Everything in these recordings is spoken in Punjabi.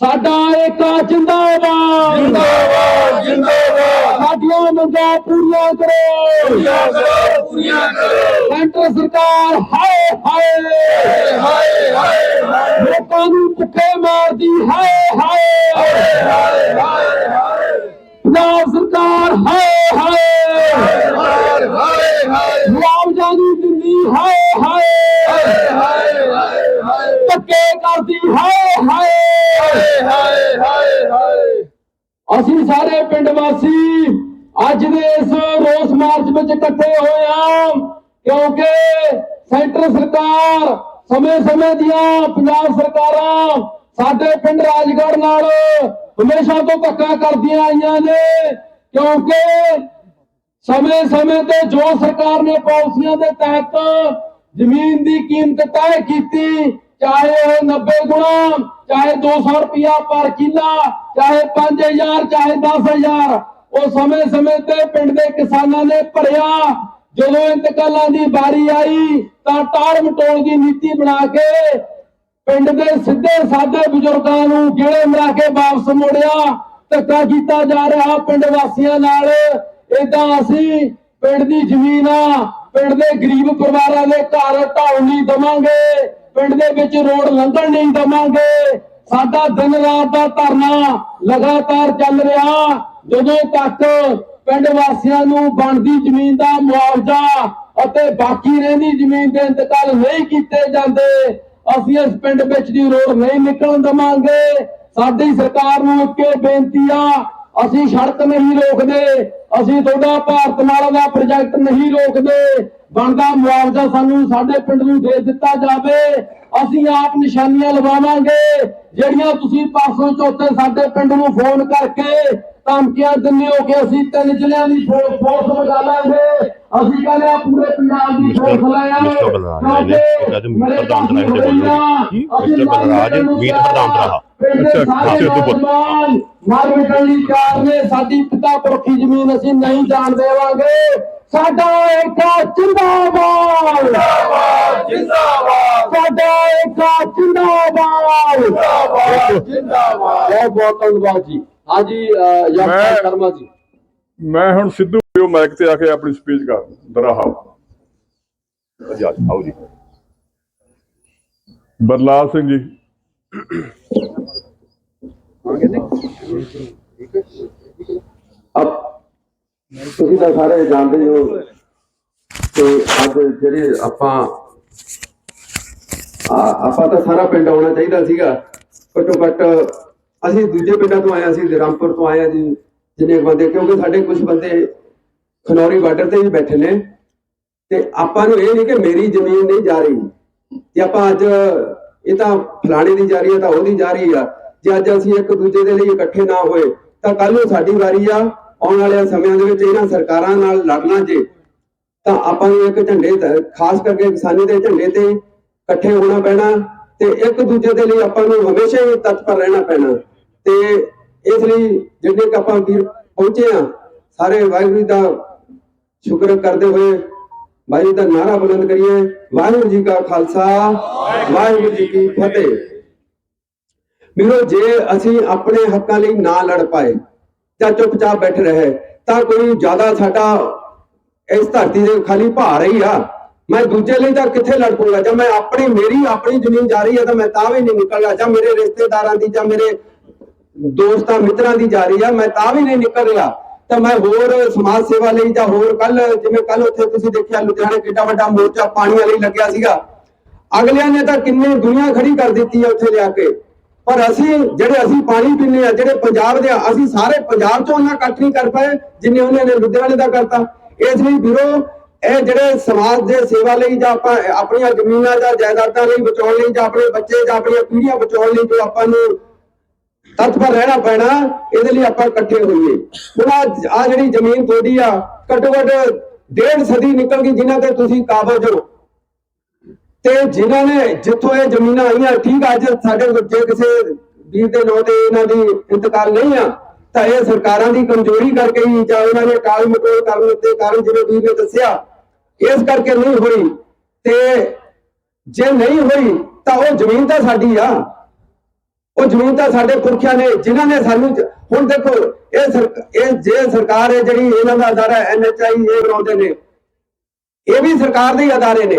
ਸਾਡਾ ਏਕਾ ਜਿੰਦਾਬਾਦ। ਜਿੰਦਾਬਾਦ ਜਿੰਦਾਬਾਦ। ਸਾਡੀਆਂ ਮੰਗਾਂ ਪੂਰੀਆਂ ਕਰੋ। ਪੂਰੀਆਂ ਕਰੋ ਪੂਰੀਆਂ ਕਰੋ। ਸੈਂਟਰ ਸਰਕਾਰ ਹਾਏ ਹਾਏ। ਹਾਏ ਹਾਏ ਹਾਏ ਲੋਕਾਂ ਨੂੰ ਭੁੱਖੇ ਮਾਰਦੀ ਹਾਏ ਹਾਏ ਹਾਏ ਹਾਏ। ਪੰਜਾਬ ਸਰਕਾਰ ਹਾਏ ਹਾਏ। ਹਾਏ ਹਾਏ ਹਾਏ। ਮੁਆਵਜ਼ਾ ਹਾਏ ਹਾਏ। ਹਾਏ ਹਾਏ ਹਾਏ ਧੱਕੇ ਕਰਦੀ ਹਾਏ। ਹਾਏ ਹਾਏ ਹਾਏ ਹਾਏ। ਅਸੀਂ ਸਾਰੇ ਪਿੰਡ ਵਾਸੀ ਅੱਜ ਦੇ ਇਸ ਰੋਸ ਮਾਰਚ ਵਿੱਚ ਇਕੱਠੇ ਹੋਏ ਹਾਂ ਕਿਉਂਕਿ ਸੈਂਟਰ ਸਰਕਾਰ ਸਮੇਂ-ਸਮੇਂ ਦੀਆਂ ਪੰਜਾਬ ਸਰਕਾਰਾਂ ਸਾਡੇ ਪਿੰਡ ਰਾਜਗੜ੍ਹ ਨਾਲ ਹਮੇਸ਼ਾ ਤੋਂ ਧੱਕਾ ਕਰਦੀਆਂ ਆਈਆਂ ਨੇ, ਕਿਉਂਕਿ ਸਮੇਂ-ਸਮੇਂ ਤੇ ਜੋ ਸਰਕਾਰ ਨੇ ਪਾਲਿਸੀਆਂ ਦੇ ਤਹਿਤ ਜ਼ਮੀਨ ਦੀ ਕੀਮਤ ਤੈਅ ਕੀਤੀ, ਚਾਹੇ ਉਹ 90 ਗੁਣਾ, ਚਾਹੇ 200 ਰੁਪਿਆ ਪਰ ਕਿੱਲਾ, ਚਾਹੇ 5000 ਚਾਹੇ 10000 ਉਹ ਸਮੇਂ-ਸਮੇਂ ਤੇ ਪਿੰਡ ਦੇ ਕਿਸਾਨਾਂ ਨੇ ਭਰਿਆ। ਜਦੋਂ ਇੰਤਕਾਲਾਂ ਦੀ ਵਾਰੀ ਆਈ, ਤਾਂ ਟਾਲ ਮਟੋਲ ਦੀ ਨੀਤੀ ਬਣਾ ਕੇ ਪਿੰਡ ਦੇ ਸਿੱਧੇ ਸਾਦੇ ਬਜ਼ੁਰਗਾਂ ਨੂੰ ਗੇੜੇ ਮਰਾ ਕੇ ਵਾਪਸ ਮੋੜਿਆ ਧੱਕਾ ਕੀਤਾ ਜਾ ਰਿਹਾ ਪਿੰਡ ਵਾਸੀਆਂ ਨਾਲ। ਇਦਾਂ ਅਸੀਂ ਪਿੰਡ ਦੀ ਜ਼ਮੀਨਾਂ ਪਿੰਡ ਦੇ ਗਰੀਬ ਪਰਿਵਾਰਾਂ ਦੇ ਘਰ ਢਾਉਣ ਨਹੀਂ ਦਵਾਂਗੇ, ਪਿੰਡ ਦੇ ਵਿੱਚ ਰੋਡ ਲੰਘਣ ਨਹੀਂ ਦਵਾਂਗੇ। ਸਾਡਾ ਦਿਨ ਰਾਤ ਦਾ ਧਰਨਾ ਲਗਾਤਾਰ ਚੱਲ ਰਿਹਾ। ਜਦੋਂ ਤੱਕ ਪਿੰਡ ਵਾਸੀਆਂ ਨੂੰ ਬਣਦੀ ਜ਼ਮੀਨ ਦਾ ਮੁਆਵਜ਼ਾ ਅਤੇ ਬਾਕੀ ਰਹਿੰਦੀ ਜ਼ਮੀਨ ਦੇ ਇੰਤਕਾਲ ਨਹੀਂ ਕੀਤੇ ਜਾਂਦੇ ਅਸੀਂ ਇਸ ਪਿੰਡ ਵਿੱਚ ਦੀ ਰੋਡ ਨਹੀਂ ਨਿਕਲਣ ਦਵਾਂਗੇ। ਸਾਡੀ ਸਰਕਾਰ ਨੂੰ ਇੱਕੇ ਬੇਨਤੀ ਆ, ਅਸੀਂ ਸੜਕ ਨਹੀਂ ਰੋਕਦੇ, ਅਸੀਂ ਤੁਹਾਡਾ ਭਾਰਤ ਮਾਲਾ ਦਾ ਪ੍ਰੋਜੈਕਟ ਨਹੀਂ ਰੋਕਦੇ। ਬਣਦਾ ਮੁਆਵਜ਼ਾ ਸਾਨੂੰ ਸਾਡੇ ਪਿੰਡ ਨੂੰ ਦੇ ਦਿੱਤਾ ਜਾਵੇ। ਅਸੀਂ ਆਪ ਨਿਸ਼ਾਨੀਆਂ ਲਵਾਵਾਂਗੇ। ਜਿਹੜੀਆਂ ਤੁਸੀਂ ਪਾਸੋਂ ਚੌਥੇ ਸਾਡੇ ਪਿੰਡ ਨੂੰ ਫੋਨ ਕਰਕੇ ਧਮਕੀਆਂ ਦਿੰਦੇ ਹੋ ਕਿ ਅਸੀਂ ਤਿੰਨ ਜ਼ਿਲ੍ਹਿਆਂ ਦੀ ਫੋਰਸ ਲਗਾ ਲਾਂਗੇ ਅਸੀਂ ਕਹਿੰਦੇ ਆ ਪੂਰੇ ਪੰਜਾਬ ਦੀ ਫੋਰਸ ਲੈ ਆਓ ਮਿਸਟਰ ਬਲਰਾਜ ਮਿਸਟਰ ਬਲਰਾਜ ਮੀਤ ਪ੍ਰਧਾਨ ਅੱਛਾ ਅੱਛਾ, ਤੂੰ ਬੋਲ। ਮਰ ਮਿਟਣ ਸਾਡੀ ਪਿਤਾ ਪੁਰਖੀ ਜ਼ਮੀਨ ਅਸੀਂ ਨਹੀਂ ਜਾਣ ਦੇਵਾਂਗੇ। ਸਾਡਾ ਏਕਾ ਜਿੰਦਾਬਾਦ। ਜਿੰਦਾਬਾਦ ਜਿੰਦਾਬਾਦ। ਸਾਡਾ ਏਕਾ ਜਿੰਦਾਬਾਦ। ਜਿੰਦਾਬਾਦ ਬਹੁਤ ਬਹੁਤ ਧੰਨਵਾਦ ਜੀ। ਹਾਂਜੀ ਮੈਂ- ਸ਼ਰਮਾ ਜੀ। ਮੈਂ ਹੁਣ ਸਿੱਧੂ ਜੋ ਮਾਈਕ ਤੇ ਆ ਕੇ ਆਪਣੀ ਸਪੀਚ ਕਰ ਦਰਾਹਾ ਆਓ ਜੀ। ਬਰਲਾਲ ਸਿੰਘ ਜੀ। ਅਬ ਤੁਸੀਂ ਤਾਂ ਸਾਰੇ ਜਾਣਦੇ ਹੋ ਕਿ ਅੱਜ ਜਿਹੜੇ ਆਪਾਂ ਆ- ਆਪਾਂ ਤਾਂ ਸਾਰਾ ਪਿੰਡ ਆਉਣਾ ਚਾਹੀਦਾ ਸੀਗਾ। ਘੱਟੋ ਘੱਟ ਅਸੀਂ ਦੂਜੇ ਪਿੰਡਾਂ ਤੋਂ ਆਏ ਹਾਂ, ਰਾਮਪੁਰ ਤੋਂ ਆਏ ਜੀ ਜਿੰਨੇ ਬੰਦੇ ਕਿਉਂਕਿ ਸਾਡੇ ਕੁਝ ਬੰਦੇ ਖਨੌਰੀ ਬਾਰਡਰ ਤੇ ਵੀ ਬੈਠੇ ਨੇ। ਤੇ ਆਪਾਂ ਨੂੰ ਇਹ ਨਹੀਂ ਕਿ ਮੇਰੀ ਜ਼ਮੀਨ ਨਹੀਂ ਜਾ ਰਹੀ। ਜੇ ਆਪਾਂ ਅੱਜ ਇਹ ਤਾਂ ਫਲਾਣੇ ਦੀ ਜਾ ਰਹੀ ਹੈ ਤਾਂ ਉਹਦੀ ਜਾ ਰਹੀ ਆ। ਜੇ ਅੱਜ ਅਸੀਂ ਇੱਕ ਦੂਜੇ ਦੇ ਲਈ ਇਕੱਠੇ ਨਾ ਹੋਏ ਤਾਂ ਕੱਲ ਨੂੰ ਸਾਡੀ ਵਾਰੀ ਆ ਆਉਣ ਵਾਲੇ ਸਮਿਆਂ ਦੇ ਵਿੱਚ ਇਹਨਾਂ ਸਰਕਾਰਾਂ ਨਾਲ ਲੜਨਾ ਜੇ। ਤਾਂ ਆਪਾਂ ਨੂੰ ਇੱਕ ਝੰਡੇ ਖਾਸ ਕਰਕੇ ਕਿਸਾਨੀ ਦੇ ਝੰਡੇ ਤੇ ਇਕੱਠੇ ਹੋਣਾ ਪੈਣਾ। ਤੇ ਇੱਕ ਦੂਜੇ ਦੇ ਲਈ ਆਪਾਂ ਨੂੰ ਹਮੇਸ਼ਾ ਹੀ ਤਤਪਰ ਰਹਿਣਾ ਪੈਣਾ। ਤੇ ਇਸ ਲਈ ਜਿੰਨੇ ਕੁ ਆਪਾਂ ਵੀਰ ਪਹੁੰਚੇ ਆ ਸਾਰੇ ਵਾਹਿਗੁਰੂ ਦਾ ਸ਼ੁਕਰ ਕਰਦੇ ਹੋਏ, ਵਾਹਿਗੁਰੂ ਦਾ ਨਾਰਾ ਬੁਲੰਦ ਕਰੀਏ। ਵਾਹਿਗੁਰੂ ਜੀ ਕਾ ਖਾਲਸਾ, ਵਾਹਿਗੁਰੂ ਜੀ ਕੀ ਫਤਿਹ। ਵੀਰੋ, ਜੇ ਅਸੀਂ ਆਪਣੇ ਹੱਕਾਂ ਲਈ ਨਾ ਲੜ ਪਾਏ, ਜਾਂ ਚੁੱਪਚਾਪ ਬੈਠੇ ਰਹੇ, ਤਾਂ ਕੋਈ ਜ਼ਿਆਦਾ ਸਾਡਾ ਇਸ ਧਰਤੀ ਦੇ ਖਾਲੀ ਭਾਰ ਹੀ ਆ। ਮੈਂ ਦੂਜੇ ਲਈ ਤਾਂ ਕਿੱਥੇ ਲੜ ਪਊਗਾ? ਜਾਂ ਮੈਂ ਆਪਣੀ ਮੇਰੀ ਆਪਣੀ ਜ਼ਮੀਨ ਜਾ ਰਹੀ ਹੈ ਤਾਂ ਮੈਂ ਤਾਂ ਵੀ ਨਹੀਂ ਨਿਕਲਦਾ ਜਾਂ ਮੇਰੇ ਰਿਸ਼ਤੇਦਾਰਾਂ ਦੀ ਜਾਂ ਮੇਰੇ ਦੋਸਤਾਂ ਮਿੱਤਰਾਂ ਦੀ ਜਾ ਰਹੀ ਆ ਮੈਂ ਤਾਂ ਵੀ ਨਹੀਂ ਨਿਕਲ ਰਿਹਾ। ਤਾਂ ਮੈਂ ਹੋਰ ਸਮਾਜ ਸੇਵਾ ਲਈ ਜਾਂ ਹੋਰ ਕੱਲ, ਜਿਵੇਂ ਕੱਲ ਉੱਥੇ ਤੁਸੀਂ ਦੇਖਿਆ ਲੁਧਿਆਣੇ ਕਿੱਡਾ ਵੱਡਾ ਮੋਰਚਾ ਪਾਣੀਆਂ ਲਈ ਲੱਗਿਆ ਸੀਗਾ। ਅਗਲਿਆਂ ਨੇ ਤਾਂ ਕਿੰਨੇ ਦੁਨੀਆ ਖੜੀ ਕਰ ਦਿੱਤੀ ਹੈ ਉੱਥੇ ਲਿਆ ਕੇ। ਪਰ ਅਸੀਂ, ਜਿਹੜੇ ਅਸੀਂ ਪਾਣੀ ਪੀਂਦੇ ਆ ਜਿਹੜੇ ਪੰਜਾਬ ਦੇ ਆ, ਅਸੀਂ ਸਾਰੇ ਪੰਜਾਬ ਚੋਂ ਉਹਨਾਂ ਇਕੱਠ ਨਹੀਂ ਕਰ ਪਾਏ, ਜਿੰਨੇ ਉਹਨਾਂ ਨੇ ਲੁਧਿਆਣੇ ਦਾ ਕਰਤਾ। ਇਸ ਲਈ ਵੀਰੋ ਇਹ ਜਿਹੜੇ ਸਮਾਜ ਦੇ ਸੇਵਾ ਲਈ ਜਾਂ ਆਪਾਂ ਆਪਣੀਆਂ ਜ਼ਮੀਨਾਂ ਜਾਂ ਜਾਇਦਾਦਾਂ ਲਈ ਬਚਾਉਣ ਲਈ ਜਾਂ ਆਪਣੇ ਬੱਚੇ ਜਾਂ ਆਪਣੀਆਂ ਪੀੜ੍ਹੀਆਂ ਬਚਾਉਣ ਲਈ ਜੋ ਆਪਾਂ ਨੂੰ ਤਤਪਰ ਰਹਿਣਾ ਪੈਣਾ ਇਹਦੇ ਲਈ ਆਪਾਂ ਇਕੱਠੇ ਹੋਈਏ। ਹੁਣ ਆ ਜਿਹੜੀ ਜ਼ਮੀਨ ਤੁਹਾਡੀ ਆ ਘੱਟੋ ਘੱਟ ਡੇਢ ਸਦੀ ਨਿਕਲ ਗਈ ਜਿਨ੍ਹਾਂ ਤੇ ਤੁਸੀਂ ਕਾਬਜ ਹੋ। ਤੇ ਜਿਨ੍ਹਾਂ ਨੇ ਜਿੱਥੋਂ ਇਹ ਜ਼ਮੀਨਾਂ ਆਈਆਂ ਠੀਕ ਆ, ਅੱਜ ਸਾਡੇ ਜੇ ਕਿਸੇ ਵੀਰ ਦੇ ਨਾਂ ਤੇ ਇਹਨਾਂ ਦੀ ਇੰਤਕਾਲ ਨਹੀਂ ਆ ਤਾਂ ਇਹ ਸਰਕਾਰਾਂ ਦੀ ਕਮਜ਼ੋਰੀ ਕਰਕੇ ਹੀ ਜਾਂ ਇਹਨਾਂ ਨੇ ਟਾਲ ਮਟੋਲ ਕਰਨ ਦੇ ਕਾਰਨ ਜਿਵੇਂ ਵੀਰ ਨੇ ਦੱਸਿਆ ਇਸ ਕਰਕੇ ਨਹੀਂ ਹੋਈ। ਤੇ ਜੇ ਨਹੀਂ ਹੋਈ, ਤਾਂ ਉਹ ਜ਼ਮੀਨ ਤਾਂ ਸਾਡੀ ਆ। ਉਹ ਜ਼ਮੀਨ ਤਾਂ ਸਾਡੇ ਪੁਰਖਿਆਂ ਨੇ, ਜਿਨ੍ਹਾਂ ਨੇ ਸਾਨੂੰ ਹੁਣ ਦੇਖੋ, ਇਹ ਇਹ ਜੇ ਸਰਕਾਰ ਹੈ ਜਿਹੜੀ, ਇਹਨਾਂ ਦਾ ਅਦਾਰਾ ਐਨਐਚਆਈ ਇਹ ਬਣਾਉਂਦੇ ਨੇ। ਇਹ ਵੀ ਸਰਕਾਰ ਦੇ ਅਦਾਰੇ ਨੇ,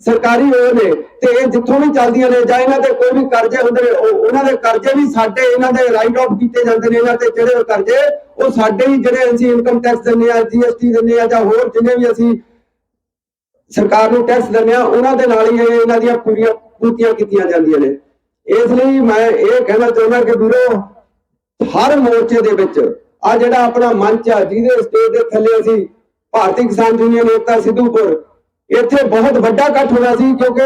ਸਰਕਾਰੀ ਉਹ ਨੇ। ਤੇ ਇਹ ਜਿੱਥੋਂ ਵੀ ਚੱਲਦੀਆਂ ਨੇ, ਜਾਂ ਇਹਨਾਂ ਦੇ ਕੋਈ ਵੀ ਕਰਜ਼ੇ ਹੁੰਦੇ ਨੇ ਉਹਨਾਂ ਦੇ ਕਰਜ਼ੇ ਵੀ ਸਾਡੇ, ਇਹਨਾਂ ਦੇ ਰਾਈਟ ਆਫ ਕੀਤੇ ਜਾਂਦੇ ਨੇ, ਇਹਨਾਂ ਤੇ ਜਿਹੜੇ ਕਰਜ਼ੇ, ਉਹ ਸਾਡੇ ਹੀ ਜਿਹੜੇ ਅਸੀਂ ਇਨਕਮ ਟੈਕਸ ਦਿੰਦੇ ਆ ਜੀਐਸਟੀ ਦਿੰਦੇ ਆ ਜਾਂ ਹੋਰ ਜਿੰਨੇ ਵੀ ਅਸੀਂ ਸਰਕਾਰ ਨੂੰ ਟੈਕਸ ਦਿੰਦੇ ਆ ਉਹਨਾਂ ਦੇ ਨਾਲ ਹੀ ਇਹਨਾਂ ਦੀਆਂ ਪੂਰੀਆਂ ਪੂਰਤੀਆਂ ਕੀਤੀਆਂ ਜਾਂਦੀਆਂ ਨੇ। ਇਸ ਲਈ ਮੈਂ ਇਹ ਕਹਿਣਾ ਚਾਹੁੰਦਾ ਕਿ ਵੀਰੋ, ਹਰ ਮੋਰਚੇ ਦੇ ਵਿੱਚ ਆ ਜਿਹੜਾ ਆਪਣਾ ਮੰਚ ਆ, ਜਿਹਦੇ ਸਟੇਜ ਦੇ ਥੱਲੇ ਅਸੀਂ ਭਾਰਤੀ ਕਿਸਾਨ ਯੂਨੀਅਨ ਏਕਤਾ ਸਿੱਧੂਪੁਰ, ਇੱਥੇ ਬਹੁਤ ਵੱਡਾ ਇਕੱਠ ਹੋਣਾ ਸੀ ਕਿਉਂਕਿ